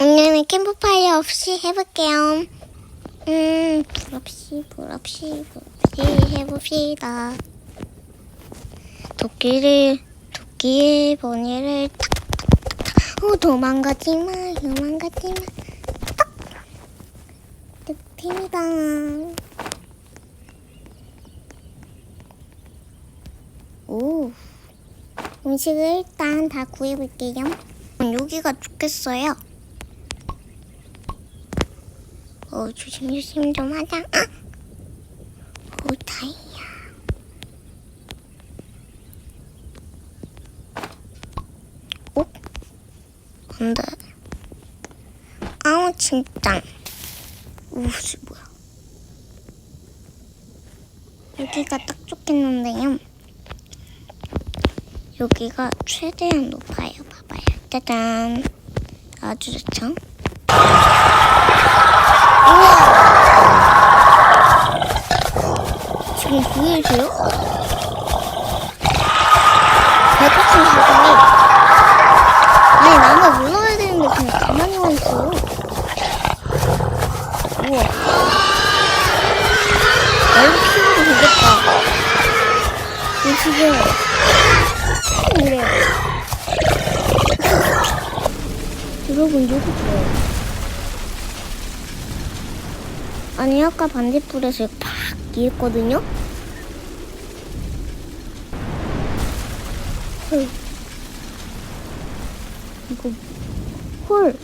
오늘은 캠프파이어 없이 해볼게요. 음, 불 없이, 불 없이, 불 없이 해봅시다. 도끼를, 도끼의 번개를 탁탁탁 탁. 어, 도망가지 마, 도망가지 마. 딱! 늪입니다. 오. 음식을 일단 다 구해볼게요. 여기가 좋겠어요. 어, 조심 조심 좀 하자. 아! 오, 다행이야. 오? 안 돼. 아우, 진짜. 우, 씨, 뭐야. 여기가 딱 좋겠는데요. 여기가 최대한 높아요. 봐봐요. 짜잔. 아주 좋죠? 보이세요? 배고픈 사람이 아니 나는 올라가야 되는데 그냥 가만히만 있어요. 우와. 나도 키워도 되겠다. 이 지금 그래요. 여러분 여기 좋아요. 아니 아까 반딧불에서 팍 이랬거든요. 헐. 이거 헐.